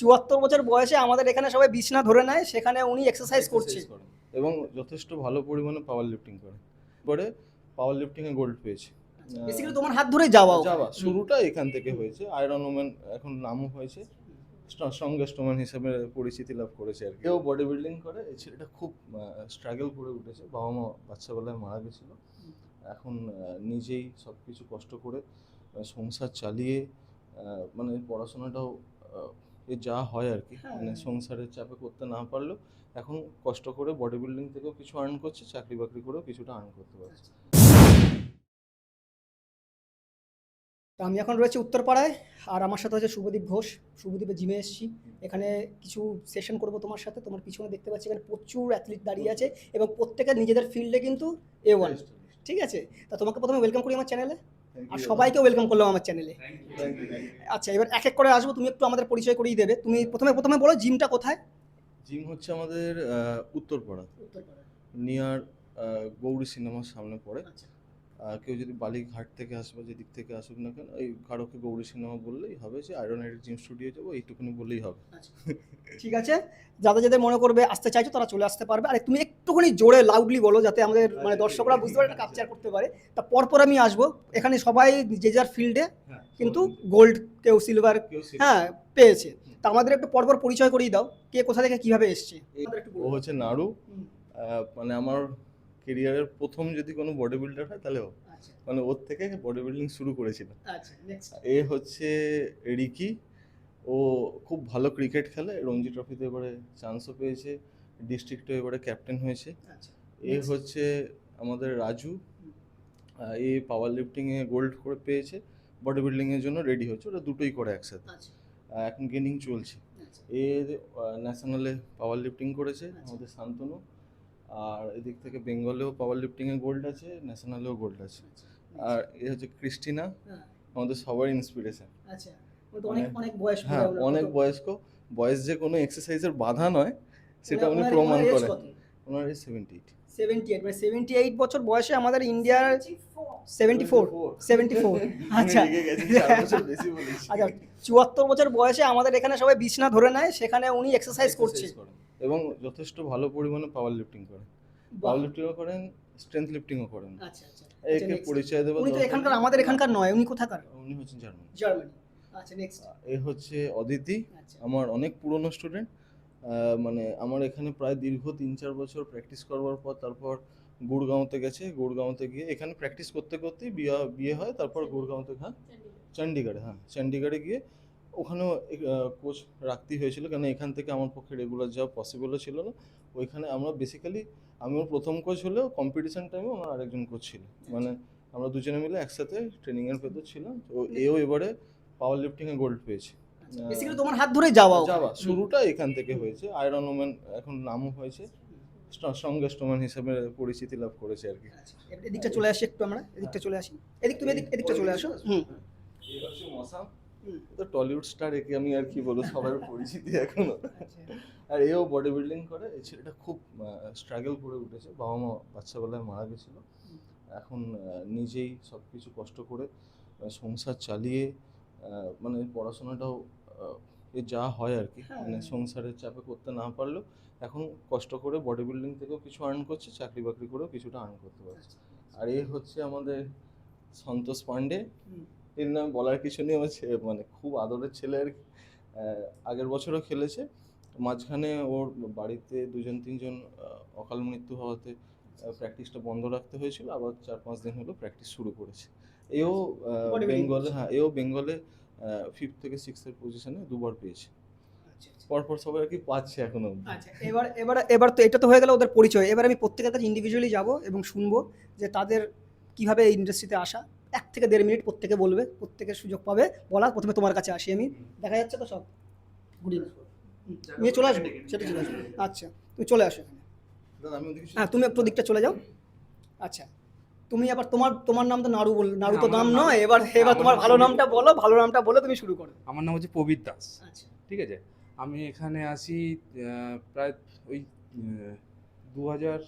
চুয়াত্তর বছর বয়সে আমাদের এখানে সবাই বিছনা ধরে নেয় সেখানে উনি এক্সারসাইজ করছে। এবং যথেষ্ট ভালো পরিমাণে পাওয়ার লিফটিং করে করে পাওয়ার লিফটিংয়ে গোল্ড পেয়েছে। বেসিক্যালি তোমার হাত ধরে যাওয়া যাওয়া শুরুটা এখান থেকে হয়েছে। আয়রন ওম্যান এখন নামও হয়েছে। স্ট্রংগেস্ট ওম্যান হিসেবে পরিচিতি লাভ করেছে আর কেউ বডি বিল্ডিং করে এই ছেলেটা খুব স্ট্রাগল করে উঠেছে। বাবা মা বাচ্চাবেলায় মারা গেছিল। এখন নিজেই সব কিছু কষ্ট করে সংসার চালিয়ে মানে পড়াশোনাটাও এ যা হয় আর কি। হ্যাঁ। মানে সংসারের চাপে করতে না পারলেও এখন কষ্ট করে বডি বিল্ডিং থেকেও কিছু আর্ন করছে চাকরি বাকরি করেও কিছুটা আর্ন করতে পারছে। তো আমি এখন রয়েছে উত্তরপাড়ায় আর আমার সাথে হচ্ছে শুভদীপ ঘোষ। শুভদীপের জিমে এসেছি। এখানে কিছু সেশন করব তোমার সাথে। তোমার পিছনে দেখতে পাচ্ছি এখানে প্রচুর অ্যাথলিট দাঁড়িয়ে আছে এবং প্রত্যেকের নিজেদের ফিল্ডে কিন্তু এ ওয়ান ঠিক আছে? তা তোমাকে প্রথমে ওয়েলকাম করি আমার চ্যানেলে আর সবাইকে ওয়েলকাম করলাম আমার চ্যানেলে আচ্ছা এবার এক এক করে আসব তুমি একটু আমাদের পরিচয় করিয়ে দেবে। তুমি প্রথমে প্রথমে বলো জিমটা কোথায়? জিম হচ্ছে আমাদের আহ, উত্তরপাড়া। নিয়ার গৌরী সিনেমার সামনে পড়ে। আচ্ছা। কেউ যদি বালিঘাট থেকে আসবে যেদিক থেকে আসুক না কেন এই কারোকে গৌরী সিনেমা বললেই হবে যে আয়রনের জিম স্টুডিও যাব এইটুকুনি বললেই হবে। ঠিক আছে। যাদের যাদের মনে করবে আসতে চাইছো তারা চলে আসতে পারবে। আর তুমি একটুখানি জোরে লাউডলি বলো যাতে আমাদের মানে দর্শকরা বুঝতে পারে এটা ক্যাপচার করতে পারে। তা পরপর আমি আসব। এখানে সবাই যে যার ফিল্ডে কিন্তু গোল্ড কেউ সিলভার হ্যাঁ পেয়েছে। তা আমাদের একটু পরপর পরিচয় করিয়ে দাও কে কোথা থেকে কীভাবে এসছে। ও হচ্ছে নাড়ু মানে আমার কেরিয়ারের প্রথম যদি কোনো বডি বিল্ডার হয় তাহলে ও। আচ্ছা। মানে ওর থেকে বডি বিল্ডিং শুরু করেছিল। আচ্ছা এ হচ্ছে রিকি। ও খুব ভালো ক্রিকেট খেলে রঞ্জি ট্রফিতে এবারে চান্সও পেয়েছে ডিস্ট্রিক্টে এবারে ক্যাপ্টেন হয়েছে। আচ্ছা এ হচ্ছে আমাদের রাজু। এ পাওয়ার লিফটিংয়ে গোল্ড করে পেয়েছে বডি বিল্ডিংয়ের জন্য রেডি হচ্ছে ওরা দুটোই করে একসাথে। এখন গেনিং চলছে। এ ন্যাশনালে পাওয়ার লিফটিং করেছে। আমাদের শান্তনু। আর এদিক থেকে বেঙ্গলেও পাওয়ার লিফটিংয়ে গোল্ড আছে ন্যাশনালেও গোল্ড আছে। আর এ হচ্ছে ক্রিস্টিনা হ্যাঁ, আমাদের সবার ইন্সপিরেশন আচ্ছা অনেক অনেক বয়স হ্যাঁ অনেক বয়স্ক। বয়স যে কোনো এক্সারসাইজের বাধা নয় সেটা উনি প্রমাণ করেন? ওনার এই সেভেন্টি এইট 78 মানে 78 বছর বয়সে আমাদের ইন্ডিয়ার 74 74 আচ্ছা। আচ্ছা চুয়াত্তর বছর বয়সে আমাদের এখানে সবাই বিছনা ধরে নেয় সেখানে উনি এক্সারসাইজ করছে। এবং যথেষ্ট ভালো পরিমাণে পাওয়ার লিফটিং করেন। পাওয়ার লিফটিংও করেন স্ট্রেংথ লিফটিংও করেন। আচ্ছা আচ্ছা। একে পরিচয় দেবো উনি তো এখানকার আমাদের এখানকার নয় উনি কোথাকার? উনি হচ্ছেন জার্মান জার্মানি আচ্ছা নেক্সট এ হচ্ছে অদিতি আচ্ছা। আমার অনেক পুরনো স্টুডেন্ট মানে আমার এখানে প্রায় দীর্ঘ তিন চার বছর প্র্যাকটিস করবার পর তারপর গুড়গাঁওতে গেছে। গুড়গাঁওতে গিয়ে এখানে প্র্যাকটিস করতে করতেই বিয়ে বিয়ে হয় তারপর গুড়গাঁওতে হ্যাঁ? চণ্ডীগড়ে হ্যাঁ। চণ্ডীগড়ে গিয়ে ওখানেও কোচ রাখতেই হয়েছিল কেন এখান থেকে আমার পক্ষে রেগুলার যাওয়া পসিবলও ছিল না। ওইখানে আমরা বেসিক্যালি আমি ওর প্রথম কোচ হলেও কম্পিটিশন টাইমে আমার আরেকজন কোচ ছিল। মানে আমরা দুজনে মিলে একসাথে ট্রেনিংয়ের ভেতর ছিলাম। তো এও এবারে পাওয়ার লিফটিংয়ে গোল্ড পেয়েছে। বেসিক্যালি তোমার হাত ধরে যাওয়া যাওয়া শুরুটা এখান থেকে হয়েছে। আয়রন ওম্যান এখন নামও হয়েছে। স্ট্রংগেস্ট ওম্যান হিসেবে পরিচিতি লাভ করেছে আর কি। আচ্ছা, এদিকটা চলে আসি একটু আমরা। এদিকটা চলে আসি। এদিক তুমি এদিক এদিকটা চলে আসো। হুম। মশা। হুম। তো টলিউড স্টার একে আমি আর কি বলব সবার পরিচিতি এখনও। আচ্ছা। আর এও বডি বিল্ডিং করে এই ছেলেটা খুব স্ট্রাগল করে উঠেছে। বাবা মা বাচ্চাবেলায় মারা গেছিল। এখন নিজেই সব কিছু কষ্ট করে সংসার চালিয়ে মানে পড়াশোনাটাও এ যা হয় আর কি। হ্যাঁ। মানে সংসারের চাপে করতে না পারলেও এখন কষ্ট করে বডি বিল্ডিং থেকেও কিছু আর্ন করছে চাকরি বাকরি করেও কিছুটা আর্ন করতে পারছে। আর এ হচ্ছে আমাদের সন্তোষ পান্ডে হুম। এর নাম বলার কিছু নেই। আমার মানে খুব আদরের ছেলে আর কি। আগের বছরও খেলেছে। মাঝখানে ওর বাড়িতে দুজন তিনজন অকাল মৃত্যু হওয়াতে প্র্যাকটিসটা বন্ধ রাখতে হয়েছিল। আবার চার পাঁচ দিন হলো প্র্যাকটিস শুরু করেছে। এও বেঙ্গলে হ্যাঁ এও বেঙ্গলে ফিফথ থেকে সিক্সথের পজিশনে দুবার পেয়েছে। আচ্ছা, আচ্ছা। পরপর সবাই আর কি পাচ্ছে এখনও আচ্ছা এবার এবার এবার তো এটা তো হয়ে গেল ওদের পরিচয়। এবার আমি প্রত্যেকের কাছে ইন্ডিভিজুয়ালি যাব এবং শুনব যে তাদের কীভাবে এই ইন্ডাস্ট্রিতে আসা। এক থেকে দেড় মিনিট প্রত্যেকে বলবে প্রত্যেকের সুযোগ পাবে বলা প্রথমে তোমার কাছে আসি আমি। দেখা যাচ্ছে তো সব? গুড ইভিনিং নিয়ে চলে আসবে? সেটা চলে আসবে। আচ্ছা তুমি চলে আসো এখানে। দাদা হ্যাঁ তুমি একটু দিকটা চলে যাও। আচ্ছা তুমি আবার তোমার তোমার নাম তো নাড়ু বল নাড়ু তো নাম নাম- নয়। এবার এবার তোমার ভালো নামটা বলো ভালো নামটা বলে তুমি শুরু করো। আমার নাম হচ্ছে প্রবীর দাস। আচ্ছা। ঠিক আছে? আমি এখানে আসি প্রায় ওই দু হাজার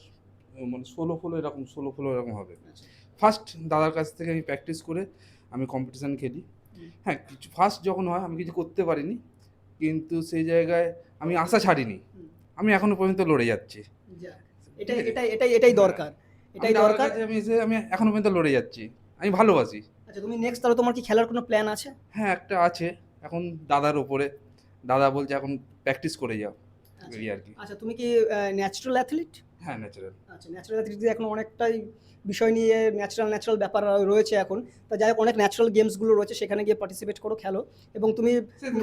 মানে ষোলো ফোলো এরকম ষোলো ফোলো এরকম হবে। আচ্ছা। ফার্স্ট দাদার কাছ থেকে আমি প্র্যাকটিস করে আমি কম্পিটিশান খেলি। হ্যাঁ কিছু ফার্স্ট যখন হয় আমি কিছু করতে পারিনি। কিন্তু সেই জায়গায় আমি আশা ছাড়িনি। আমি এখনও পর্যন্ত লড়ে যাচ্ছি। এটাই এটাই এটাই এটাই দরকার। এটাই আমি দরকার। আমি আমি এখনও পর্যন্ত লড়ে যাচ্ছি। আমি ভালোবাসি। আচ্ছা তুমি নেক্সট তাহলে তোমার কি খেলার কোনো প্ল্যান আছে? হ্যাঁ একটা আছে। এখন দাদার ওপরে দাদা বলছে এখন প্র্যাকটিস করে যাও। আচ্ছা। এই আর কি। আচ্ছা তুমি কি ন্যাচারাল অ্যাথলিট হ্যাঁ ন্যাচারাল আচ্ছা ন্যাচারাল অ্যাথলিট এখন অনেকটাই বিষয় নিয়ে ন্যাচারাল ন্যাচারাল ব্যাপার রয়েছে এখন। তা যাই হোক অনেক ন্যাচারাল গেমসগুলো রয়েছে সেখানে গিয়ে পার্টিসিপেট করো খেলো। এবং তুমি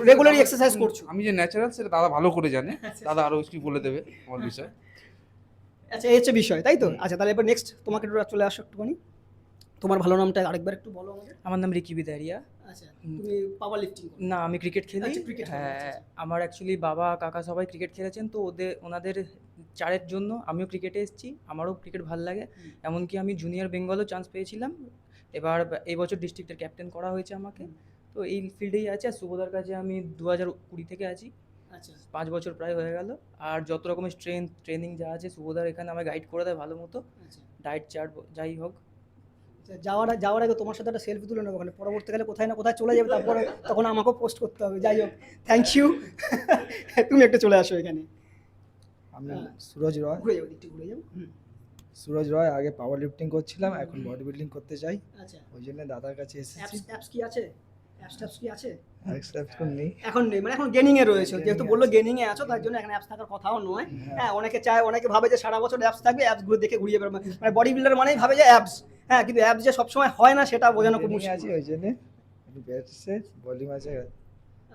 রেগুলারই এক্সারসাইজ করছ। আমি যে ন্যাচারাল সেটা দাদা ভালো করে জানে। দাদা আরও কিছু বলে দেবে আমার বিষয়। আচ্ছা এই হচ্ছে বিষয় তাই তো? আচ্ছা তাহলে এবার নেক্সট তোমাকে চলে আসো একটুখানি। তোমার ভালো নামটা আরেকবার একটু বলো আমাকে। আমার নাম রিকি বিদারিয়া। আচ্ছা তুমি পাওয়ার লিফটিং না আমি ক্রিকেট খেলি। আচ্ছা, খেলো, আচ্ছা, হ্যাঁ আচ্ছা। আমার অ্যাকচুয়ালি বাবা কাকা সবাই ক্রিকেট খেলেছেন তো ওদের ওনাদের চারের জন্য আমিও ক্রিকেটে এসেছি। আমারও ক্রিকেট ভালো লাগে। এমনকি আমি জুনিয়র বেঙ্গলও চান্স পেয়েছিলাম। এবার এই বছর ডিস্ট্রিক্টের ক্যাপ্টেন করা হয়েছে আমাকে। তো এই ফিল্ডেই আছে আর সুবোধার কাছে আমি দু হাজার কুড়ি থেকে আছি। আচ্ছা পাঁচ বছর প্রায় হয়ে গেল। আর যত রকমের স্ট্রেংথ ট্রেনিং যা আছে সুবোধার এখানে আমায় গাইড করে দেয় ভালো মতো। ডায়েট চার্ট যাই হোক। যাওয়ার যাওয়ার আগে তোমার সাথে একটা সেলফি তুলে নেব ওখানে। পরবর্তীকালে কোথায় না কোথায় চলে যাবে তারপরে তখন আমাকেও পোস্ট করতে হবে। যাই হোক থ্যাংক ইউ তুমি একটু চলে আসো এখানে। আমি হ্যাঁ। সুরজ রয়। ঘুরে যাব একটু ঘুরে যাব। সুরজ রয় আগে পাওয়ার লিফটিং করছিলাম এখন বডি বিল্ডিং করতে চাই। আচ্ছা। ওই জন্য দাদার কাছে এসেছি। অ্যাপস কি আছে? অ্যাপস কি আছে? এখন নেই। এখন নেই মানে এখন গেনিং এ রয়েছে যেহেতু বলল। গেনিং এ আছো তার জন্য এখন অ্যাপস থাকার কথাও নয়। হ্যাঁ। হ্যাঁ অনেকে চায় অনেকে ভাবে যে সারা বছর অ্যাপস থাকবে অ্যাপসগুলো দেখে ঘুরিয়ে বেড়াবে। মানে বডি বিল্ডার মানেই ভাবে যে অ্যাপস হ্যাঁ কিন্তু অ্যাপস যে সবসময় হয় না সেটা বোঝানো খুব মুশকিল। আছি ওই জন্য। ব্যাটসে আছে।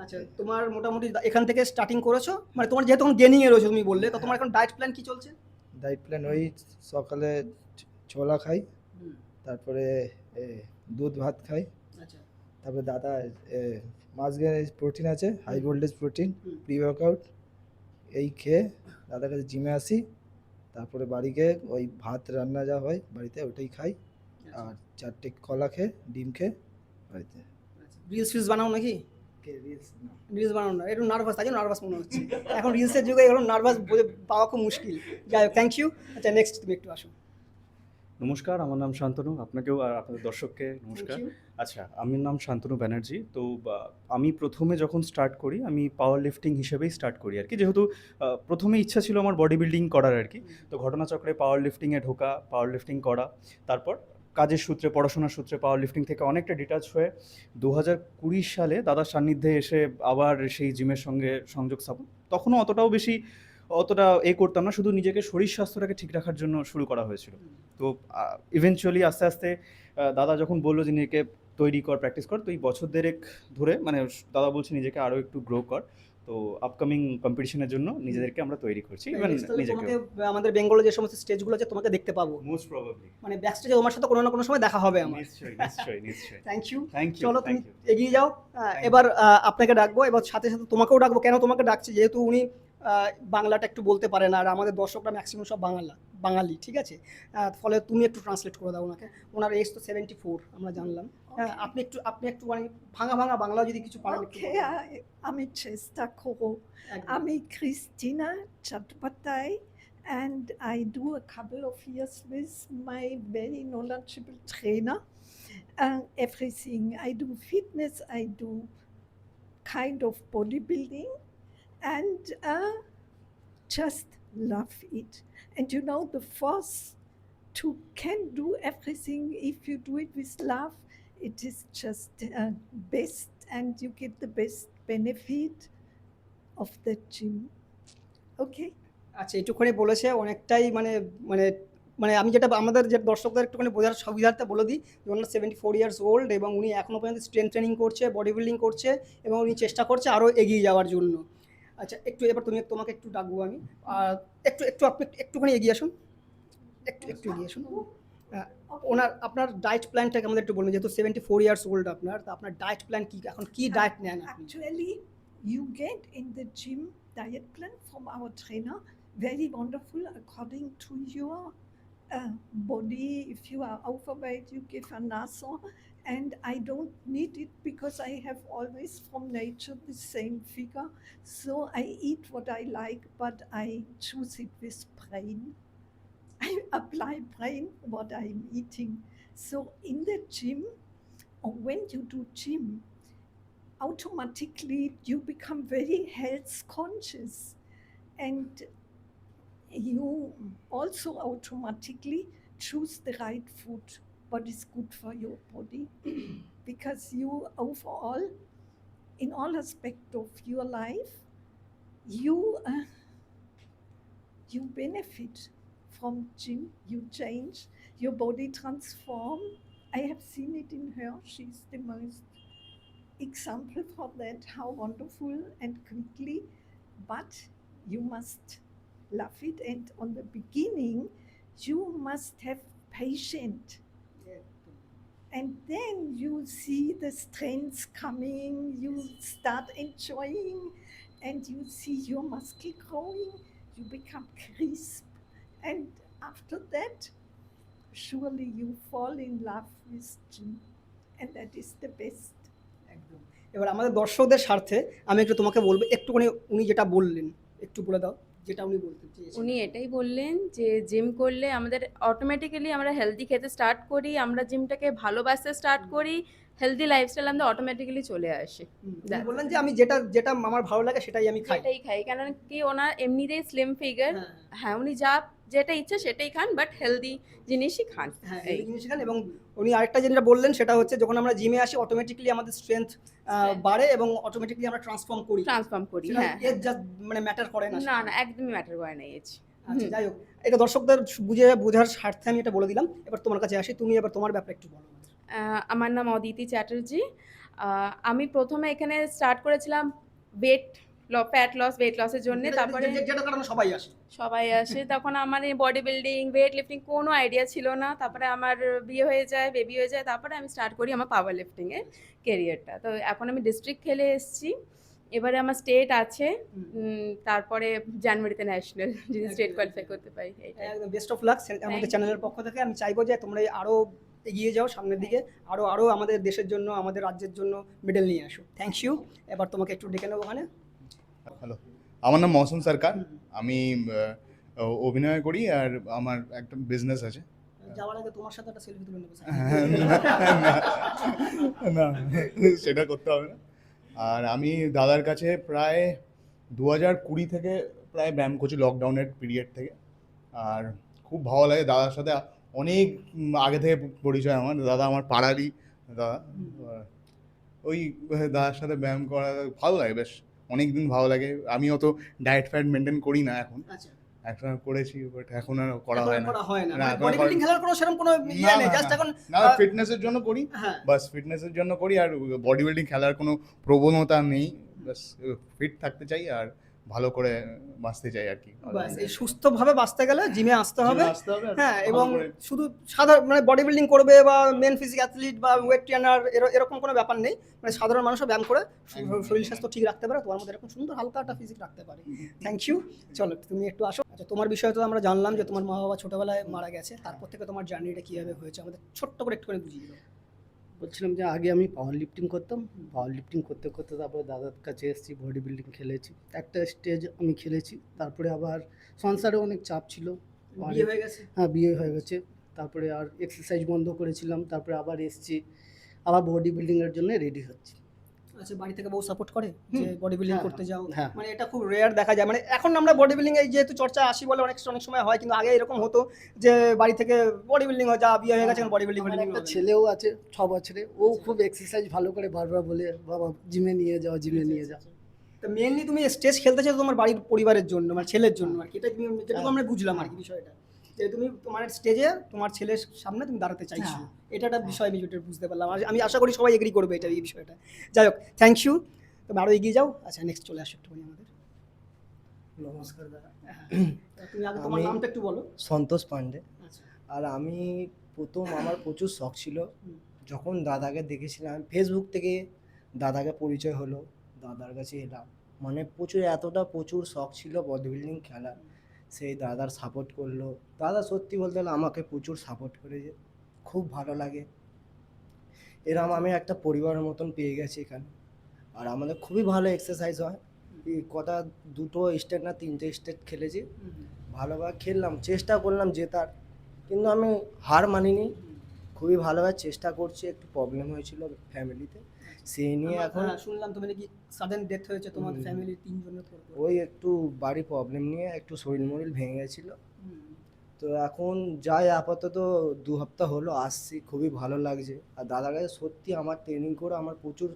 আচ্ছা তোমার মোটামুটি এখান থেকে স্টার্টিং করেছ? মানে তোমার যেহেতু এখন গেনিং এ রয়েছে তুমি বললে তো তোমার এখন ডায়েট প্ল্যান কি চলছে? ডাইট প্ল্যান ওই সকালে ছোলা খাই তারপরে দুধ ভাত খাই। আচ্ছা। তারপরে দাদা মাছগের প্রোটিন আছে high voltage protein. Pre workout এই খেয়ে দাদার কাছে জিমে আসি। তারপরে বাড়ি গিয়ে ওই ভাত রান্না যা হয় বাড়িতে ওটাই খাই। আর চারটে কলা খেয়ে ডিম খেয়ে বাড়িতে। রিলস ফিলস বানাও নাকি? কে রিলস না। রিলস বানাও না একটু নার্ভাস থাকে নার্ভাস মনে হচ্ছে। এখন রিলসের যুগে এরকম নার্ভাস পাওয়া খুব মুশকিল। যাই হোক থ্যাংক ইউ আচ্ছা নেক্সট তুমি একটু আসো। নমস্কার আমার নাম শান্তনু। আপনাকেও আর আপনাদের দর্শককে নমস্কার। আচ্ছা আমার নাম শান্তনু ব্যানার্জি। তো আমি প্রথমে যখন স্টার্ট করি আমি পাওয়ার লিফটিং হিসেবেই স্টার্ট করি আর কি। যেহেতু প্রথমে ইচ্ছা ছিল আমার বডি বিল্ডিং করার আর কি। তো ঘটনাচক্রে পাওয়ার লিফটিংয়ে ঢোকা পাওয়ার লিফটিং করা। তারপর কাজের সূত্রে, পড়াশোনার সূত্রে পাওয়ার লিফটিং থেকে অনেকটা ডিটাচ হয়ে দু হাজার কুড়ি সালে দাদার সান্নিধ্যে এসে আবার সেই জিমের সঙ্গে সংযোগ স্থাপন। তখনও অতটাও বেশি, অতটা এ করতাম না, শুধু নিজেকে শরীর স্বাস্থ্যটাকে ঠিক রাখার জন্য শুরু করা হয়েছিল। তো ইভেনচুয়ালি আস্তে আস্তে দাদা যখন বলল যে নিজেকে তৈরি কর প্র্যাকটিস কর, তো এই বছর দেড়েক ধরে মানে দাদা বলছে নিজেকে আরও একটু গ্রো কর। তো আপকামিং কম্পিটিশনের জন্য নিজেদেরকে আমরা তৈরি করছি ইভেন নিজেকে আমাদের বেঙ্গলে যে সমস্ত স্টেজগুলো আছে তোমাকে দেখতে পাবো। মোস্ট প্রবাবলি মানে ব্যাক স্টেজে তোমার সাথে কোনো না কোনো সময় দেখা হবে আমার। নিশ্চয়ই নিশ্চয়ই নিশ্চয়ই। থ্যাংক ইউ থ্যাংক ইউ চলো তুমি এগিয়ে যাও। এবার আপনাকে ডাকবো এবার সাথে সাথে তোমাকেও ডাকবো। কেন তোমাকে ডাকছি? যেহেতু উনি বাংলাটা একটু বলতে পারে না আর আমাদের দর্শকরা ম্যাক্সিমাম সব বাংলা বাঙালি ঠিক আছে? ফলে তুমি একটু ট্রান্সলেট করে দাও ওনাকে। ওনার এজ তো সেভেন্টি ফোর আমরা জানলাম। হ্যাঁ আপনি একটু আপনি একটু মানে ভাঙা ভাঙা বাংলা যদি কিছু পারেন একটু Okay, I- আমি চেষ্টা করো একদম। আমি Christina Chattopadhyay and I do a couple of years with my very knowledgeable trainer. Uh, everything. I do fitness, I do kind of bodybuilding and uh, just love it. And you know, the force to can do everything if you do it with love it is just uh, best and you get the best benefit of the gym. Okay? আচ্ছা এইটুকুনি বলেছে অনেকটাই মানে মানে মানে আমি যেটা আমাদের যে দর্শকদের একটুখানি বোঝার সুবিধার্থে বলে দিই যে ওনার সেভেন্টি ফোর ইয়ার্স ওল্ড এবং উনি এখনও পর্যন্ত স্ট্রেন্থ ট্রেনিং করছে বডি বিল্ডিং করছে এবং উনি চেষ্টা করছে আরও এগিয়ে যাওয়ার জন্য। আচ্ছা একটু এবার তুমি তোমাকে একটু ডাকবো আমি। আর একটু একটু আপনি একটুখানি এগিয়ে আসুন। একটু একটু এগিয়ে আসুন। ওনার আপনার ডায়েট প্ল্যানটাকে আমাদের একটু বলুন যেহেতু সেভেন্টি ফোর ইয়ার্স ওল্ড আপনার তা আপনার ডায়েট প্ল্যান কি এখন কি ডায়েট নেন আপনি actually you get in the gym diet plan from our trainer very wonderful according to your uh, body if you are overweight you give a naso and i don't need it because i have always from nature the same figure so i eat what i like but i choose it with brain i apply brain what i'm eating. So in the gym or when you do gym automatically you become very health conscious. And you also automatically choose the right food what is good for your body. Because you overall in all aspect of your life you uh, you benefit from gym you change your body transform. I have seen it in her. She's the most example for that. How wonderful and quickly but you must love it. And on the beginning you must have patience. And then you see the strengths coming. You start enjoying and you see your muscle growing. You become crisp and after that surely you fall in love with gym and that is the best. একদম। এবার আমাদের দর্শকদের স্বার্থে আমি একটু তোমাকে বলব একটুখানি উনি যেটা বললেন একটু বলে দাও যেটা উনি বলতে চেয়েছেন। উনি এটাই বললেন যে জিম করলে আমাদের অটোমেটিক্যালি আমরা হেলদি খেতে স্টার্ট করি আমরা জিমটাকে ভালোবাসতে স্টার্ট করি হেলদি লাইফস্টাইল আমাদের অটোমেটিক্যালি চলে আসে। বললেন যে আমি যেটা যেটা আমার ভালো লাগে সেটাই আমি খাই। সেটাই খাই কেন কি ওনার এমনিতেই স্লিম ফিগার হ্যাঁ, হ্যাঁ উনি যা যেটা ইচ্ছা সেটাই খান বাট হেলদি জিনিসই খান। হ্যাঁ এই। এই জিনিস খান এবং উনি আরেকটা যেটা বললেন সেটা হচ্ছে যখন আমরা জিমে আসি অটোমেটিক্যালি আমাদের স্ট্রেংথ বাড়ে এবং অটোমেটিক্যালি আমরা ট্রান্সফর্ম করি। ট্রান্সফর্ম করি হ্যাঁ। এজ জাস্ট মানে ম্যাটার করে না না না একদমই ম্যাটার করে না এজ আচ্ছা যাই হোক। এটা দর্শকদের বুঝে বোঝার স্বার্থে আমি এটা বলে দিলাম। এবার তোমার কাছে আসি তুমি এবার তোমার ব্যাপারে একটু বলো। আমার নাম অদিতি চ্যাটার্জি। আমি প্রথমে এখানে স্টার্ট করেছিলাম ওয়েট ফ্যাট লস ওয়েট লসের জন্য। তারপরে সবাই আসে। সবাই আসে। তখন আমার এই বডি বিল্ডিং ওয়েট লিফটিং কোনো আইডিয়া ছিল না। তারপরে আমার বিয়ে হয়ে যায় বেবি হয়ে যায়। তারপরে আমি স্টার্ট করি আমার পাওয়ার লিফটিংয়ের কেরিয়ারটা তো এখন আমি ডিস্ট্রিক্ট খেলে এসেছি। এবারে আমার স্টেট আছে। তারপরে জানুয়ারিতে ন্যাশনাল যদি স্টেট কোয়ালিফাই করতে পারি একদম বেস্ট অফ লাক আমাদের চ্যানেলের পক্ষ থেকে। আমি চাইব যে তোমরা আরও এগিয়ে যাও সামনের দিকে। আরও আরও আমাদের দেশের জন্য আমাদের রাজ্যের জন্য মেডেল নিয়ে আসো। থ্যাংক ইউ এবার তোমাকে একটু ডেকে নেব ওখানে। হ্যালো আমার নাম মৌসুম সরকার। আমি অভিনয় করি আর আমার একটা বিজনেস আছে। যাওয়ার আগে তোমার সাথে একটা সেলফি তুলে নেব না সেটা করতে হবে না। আর আমি দাদার কাছে প্রায় দু হাজার কুড়ি থেকে প্রায় ব্যায়াম করছি লকডাউনের পিরিয়ড থেকে। আর খুব ভালো লাগে দাদার সাথে অনেক আগে থেকে পরিচয় আমার। দাদা আমার পাড়ারই দাদা। ওই দাদার সাথে ব্যায়াম করা ভালো লাগে বেশ। অনেক দিন ভালো লাগে। আমি অত ডায়েট ফ্যাট মেনটেন করি না এখন। একসময় করেছি বাট এখন আর করা হয় না। না। মানে এখন বডি বিল্ডিং খেলার কোনো সেরকম কোনো ইয়ে নেই। জাস্ট এখন না ফিটনেসের জন্য করি হ্যাঁ। বাস ফিটনেসের জন্য করি আর বডি বিল্ডিং খেলার কোনো প্রবণতা নেই। বাস ফিট থাকতে চাই আর ভালো করে বাঁচতে চাই আর কি। বাস এই সুস্থভাবে বাঁচতে গেলে জিমে আসতে হবে। হ্যাঁ এবং শুধু সাধারণ মানে বডি বিল্ডিং করবে বা মেন ফিজিক অ্যাথলিট বা ওয়েট ট্রেনার এরকম কোনো ব্যাপার নেই। মানে সাধারণ মানুষও ব্যায়াম করে শরীর স্বাস্থ্য ঠিক রাখতে পারে তোমার মধ্যে এরকম সুন্দর হালকা একটা ফিজিক রাখতে পারে। থ্যাংক ইউ চলো তুমি একটু আসো। আচ্ছা তোমার বিষয়ে তো আমরা জানলাম যে তোমার মা বাবা ছোটবেলায় মারা গেছে। তারপর থেকে তোমার জার্নিটা কীভাবে হয়েছে? আমাদের ছোট্ট করে একটুখানি বুঝিয়ে দাও। বলছিলাম যে আগে আমি পাওয়ার লিফটিং করতাম। পাওয়ার লিফটিং করতে করতে তারপরে দাদার কাছে এসেছি বডি বিল্ডিং খেলেছি। একটা স্টেজ আমি খেলেছি তারপরে আবার সংসারে অনেক চাপ ছিল। বিয়ে হয়ে গেছে? হ্যাঁ বিয়ে হয়ে গেছে। তারপরে আর এক্সারসাইজ বন্ধ করেছিলাম তারপরে আবার এসছি। আবার বডি বিল্ডিংয়ের জন্য রেডি হচ্ছি। আচ্ছা বাড়ি থেকে বউ সাপোর্ট করে যে বডি বিল্ডিং হ্যাঁ, করতে যাও। হ্যাঁ। মানে এটা খুব রেয়ার দেখা যায়। মানে এখন আমরা বডি বিল্ডিং এই যেহেতু চর্চা আসি বলে অনেক অনেক সময় হয় কিন্তু আগে এরকম হতো যে বাড়ি থেকে বডি বিল্ডিং হয় যা বিয়ে হয়ে গেছে বডি বিল্ডিং একটা ছেলেও আছে ছ বছরে ও খুব এক্সারসাইজ ভালো করে বারবার বলে বাবা জিমে নিয়ে যাও জিমে নিয়ে যাও। তো মেনলি তুমি স্টেজ খেলতে চাও তোমার বাড়ির পরিবারের জন্য মানে ছেলের জন্য আর কি। এটা তুমি যেটুকু হ্যাঁ। আমরা বুঝলাম আর কি বিষয়টা। তুমি তোমার স্টেজে তোমার ছেলের সামনে তুমি দাঁড়াতে চাইছো। হ্যাঁ। এটা একটা বিষয় আমি যেটা বুঝতে পারলাম। আর আমি আশা করি সবাই এগ্রি করবে এটা এই বিষয়টা। যাই হোক থ্যাংক ইউ তুমি আরও এগিয়ে যাও। আচ্ছা নেক্সট চলে আসো একটুখানি আমাদের। নমস্কার দাদা। হ্যাঁ। তুমি আগে তোমার নামটা একটু বলো। সন্তোষ পান্ডে। আচ্ছা। আর আমি প্রথম আমার প্রচুর শখ ছিল। যখন দাদাকে দেখেছিলাম ফেসবুক থেকে দাদাকে পরিচয় হলো দাদার কাছে এলাম। মানে প্রচুর এতটা প্রচুর শখ ছিল বডি বিল্ডিং খেলার। সেই দাদার সাপোর্ট করল। দাদা সত্যি বলতে গেলে আমাকে প্রচুর সাপোর্ট করেছে। খুব ভালো লাগে। এরম আমি একটা পরিবারের মতন পেয়ে গেছি এখানে। আর আমাদের খুবই ভালো এক্সারসাইজ হয়। কটা দুটো স্টেট না তিনটে স্টেট খেলেছি। ভালোভাবে খেললাম, চেষ্টা করলাম জেতার। কিন্তু আমি হার মানিনি। খুবই ভালোভাবে চেষ্টা করছি, একটু প্রবলেম হয়েছিল ফ্যামিলিতে সেই নিয়ে এখন হ্যাঁ, শুনলাম তুমি নাকি সাডেন ডেথ হয়েছে তোমাদের হুম। ফ্যামিলির তিনজনের। ওই একটু বাড়ি প্রবলেম নিয়ে একটু শরীর মরিল ভেঙে গেছিল তো এখন যাই আপাতত দু সপ্তাহ হলো আসছি খুবই ভালো লাগছে আর দাদার কাছে সত্যি আমার ট্রেনিং করে আমার প্রচুর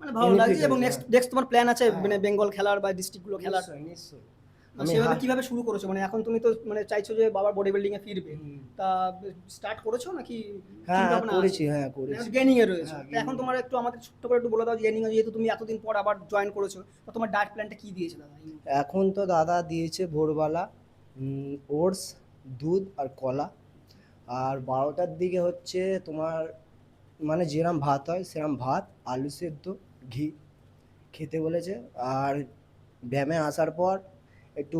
মানে ভালো লাগছে এবং নেক্সট নেক্সট তোমার প্ল্যান আছে হ্যাঁ। মানে বেঙ্গল খেলার বা ডিস্ট্রিক্টগুলো খেলার নিশ্চয়ই সেভাবে কীভাবে শুরু করেছ? মানে এখন তুমি তো মানে চাইছো যে বাবার বডি বিল্ডিং এ ফিরবে। তা স্টার্ট করেছ নাকি হ্যাঁ করেছি হ্যাঁ করেছি। গেনিং এ রয়েছে। হ্যাঁ, এখন তোমার একটু আমাদের ছোট্ট করে একটু বলে দাও গেনিং এ যেহেতু তুমি এতদিন পর আবার জয়েন করেছ তো তোমার ডায়েট প্ল্যানটা কি দিয়েছে দাদা? এখন তো দাদা দিয়েছে ভোরবেলা ওটস দুধ আর কলা। আর বারোটার দিকে হচ্ছে তোমার মানে যেরম ভাত হয় সেরম ভাত আলু সেদ্ধ ঘি। খেতে বলেছে। আর ব্যায়ামে আসার পর একটু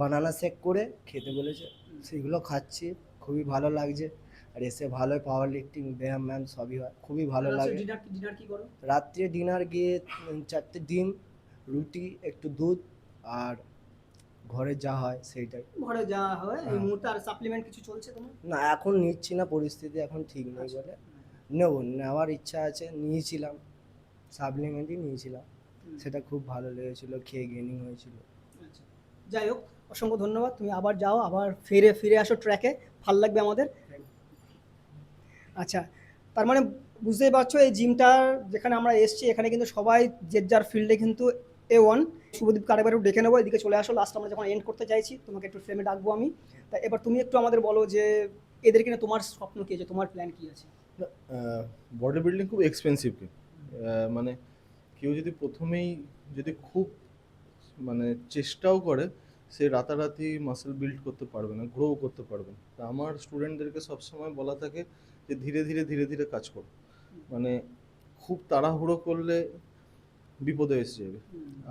বানানা শেক করে খেতে বলেছে। সেগুলো খাচ্ছি খুবই ভালো লাগছে। আর এসে ভালোই পাওয়ার লিফটিং ব্যায়াম ম্যাম সবই হয় খুবই ভালো লাগে। রাত্রে ডিনার গিয়ে চারটে ডিম রুটি একটু দুধ আর ঘরে যা হয় সেইটাই। ঘরে যা হয় এই হ্যাঁ। মুহূর্তে আর সাপ্লিমেন্ট কিছু চলছে তোমার? না এখন নিচ্ছি না পরিস্থিতি এখন ঠিক নেই আচ্ছা। বলে। নেব নেওয়ার ইচ্ছা আছে নিয়েছিলাম। সাপ্লিমেন্টই নিয়েছিলাম। সেটা খুব ভালো লেগেছিল খেয়ে গেনিং হয়েছিল। যাই হোক, অসংখ্য ধন্যবাদ। তুমি আবার যাও, আবার ফিরে ফিরে আসো ট্র্যাকে। ভালো লাগবে আমাদের। আচ্ছা তার মানে বুঝতেই পারছ, এই জিমটার যেখানে আমরা এসেছি, এখানে কিন্তু সবাই যে যার ফিল্ডে কিন্তু এ ওয়ান শুভদীপ কারেবারও ডেকে নেব, এদিকে চলে আসো। লাস্ট আমরা যখন এন্ড করতে চাইছি, তোমাকে একটু ফ্রেমে ডাকবো আমি। তা এবার তুমি একটু আমাদের বলো যে, এদের কিনে তোমার স্বপ্ন কী আছে? তোমার প্ল্যান কী আছে? বডি বিল্ডিং খুব এক্সপেন্সিভ মানে কেউ যদি প্রথমেই যদি খুব মানে চেষ্টাও করে সে রাতারাতি মাসেল বিল্ড করতে পারবে না গ্রো করতে পারবে না। তা আমার স্টুডেন্টদেরকে সবসময় বলা থাকে যে ধীরে ধীরে ধীরে ধীরে কাজ করো। মানে খুব তাড়াহুড়ো করলে বিপদে এসে যাবে।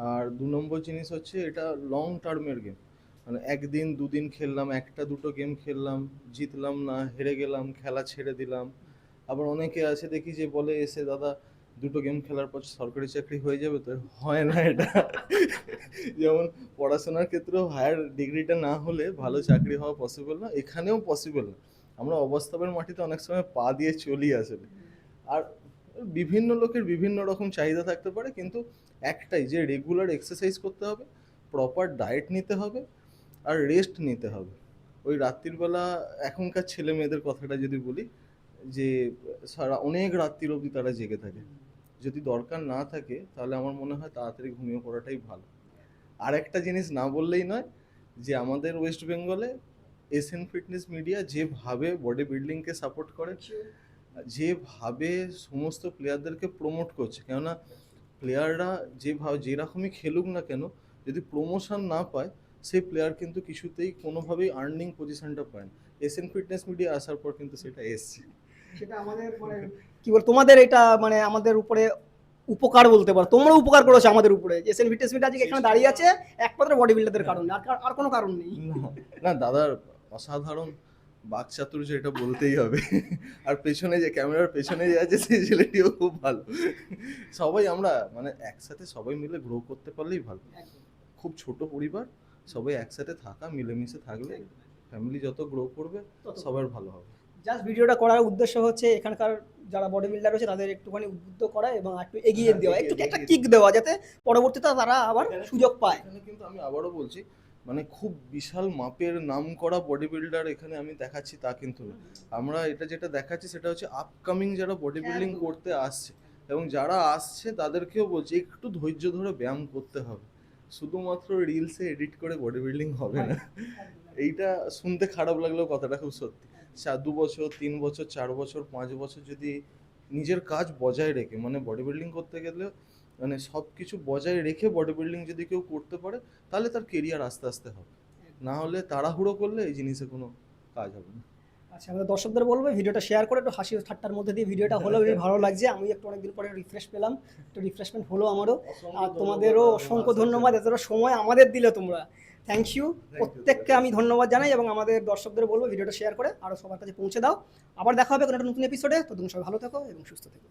আর দু নম্বর জিনিস হচ্ছে এটা লং টার্মের গেম মানে একদিন দুদিন খেললাম একটা দুটো গেম খেললাম জিতলাম না হেরে গেলাম খেলা ছেড়ে দিলাম। আবার অনেকে আছে দেখি যে বলে এসে দাদা দুটো গেম খেলার পর সরকারি চাকরি হয়ে যাবে তো হয় না এটা। যেমন পড়াশোনার ক্ষেত্রেও হায়ার ডিগ্রিটা না হলে ভালো চাকরি হওয়া পসিবল না, এখানেও পসিবল না। আমরা অবস্থাবের মাটিতে অনেক সময় পা দিয়ে চলি আসলে। আর বিভিন্ন লোকের বিভিন্ন রকম চাহিদা থাকতে পারে, কিন্তু একটাই, যে রেগুলার এক্সারসাইজ করতে হবে প্রপার ডায়েট নিতে হবে, আর রেস্ট নিতে হবে। ওই রাত্রির বেলা এখনকার ছেলে মেয়েদের কথাটা যদি বলি, যে সারা অনেক রাত্রির অবধি তারা জেগে থাকে। যদি দরকার না থাকে, তাহলে আমার মনে হয় তাড়াতাড়ি ঘুমিয়ে পড়াটাই ভালো। আর একটা জিনিস না বললেই নয় যে, আমাদের ওয়েস্ট বেঙ্গলে এশিয়ান ফিটনেস মিডিয়া যেভাবে বডি বিল্ডিংকে সাপোর্ট করে, যেভাবে সমস্ত প্লেয়ারদেরকে প্রমোট করছে, কেননা প্লেয়াররা যেভাবে যেরকমই খেলুক না কেন, যদি প্রমোশন না পায়, সেই প্লেয়ার কিন্তু কিছুতেই কোনোভাবেই আর্নিং পজিশনটা পায় না। এশিয়ান ফিটনেস মিডিয়া আসার পর কিন্তু সেটা এসছে। সেটা আমাদের মানে কি বল তোমাদের এটা মানে আমাদের উপরে উপকার বলতে পারো। তোমরা উপকার করেছ আমাদের উপরে। এসএন ফিটনেস মিট আজকে এখানে দাঁড়িয়ে আছে একমাত্র বডি বিল্ডারদের কারণে আর আর কোনো কারণ নেই। না দাদার অসাধারণ বাক চাতুর্য এটা বলতেই হবে। আর পেছনে যে ক্যামেরার পেছনে যে আছে সেই ছেলেটিও খুব ভালো। সবাই আমরা মানে একসাথে সবাই মিলে গ্রো করতে পারলেই ভালো। খুব ছোট পরিবার সবাই একসাথে থাকা মিলেমিশে থাকলে ফ্যামিলি যত গ্রো করবে তত সবার ভালো হবে। জাস্ট ভিডিওটা করার উদ্দেশ্য হচ্ছে এখানকার যারা বডি বিল্ডার রয়েছে তাদের একটুখানি উদ্বুদ্ধ করা এবং একটু এগিয়ে হ্যাঁ, দেওয়া একটু একটা কিক দেওয়া যাতে পরবর্তীতে তারা আবার সুযোগ পায়। কিন্তু আমি আবারও বলছি মানে খুব বিশাল মাপের নাম করা বডি বিল্ডার এখানে আমি দেখাচ্ছি তা কিন্তু না। আমরা এটা যেটা দেখাচ্ছি সেটা হচ্ছে আপকামিং যারা বডি বিল্ডিং করতে আসছে এবং যারা আসছে তাদেরকেও বলছি একটু ধৈর্য ধরে ব্যায়াম করতে হবে। শুধুমাত্র রিলসে এডিট করে বডি বিল্ডিং হবে না। এইটা শুনতে খারাপ লাগলেও কথাটা খুব সত্যি। দু বছর তিন বছর চার বছর পাঁচ বছর যদি নিজের কাজ বজায় রেখে মানে বডি বিল্ডিং করতে গেলে মানে সব কিছু বজায় রেখে বডি বিল্ডিং যদি কেউ করতে পারে তাহলে তার কেরিয়ার আস্তে আস্তে হবে। না হলে তাড়াহুড়ো করলে এই জিনিসে কোনো কাজ হবে না। আচ্ছা আমাদের দর্শকদের বলব ভিডিওটা শেয়ার করে একটু হাসি ঠাট্টার মধ্যে দিয়ে ভিডিওটা হলো বেশ ভালো লাগছে। আমি একটু অনেকদিন পরে রিফ্রেশ পেলাম একটু রিফ্রেশমেন্ট হলো আমারও। আর তোমাদেরও অসংখ্য ধন্যবাদ এতটা সময় আমাদের দিলে তোমরা। থ্যাংক ইউ প্রত্যেককে আমি ধন্যবাদ জানাই এবং আমাদের দর্শকদের বলব ভিডিওটা শেয়ার করে আরও সবার কাছে পৌঁছে দাও। আবার দেখা হবে কোনো একটা নতুন এপিসোডে তো তুমি সবাই ভালো থেকো এবং সুস্থ থেকো।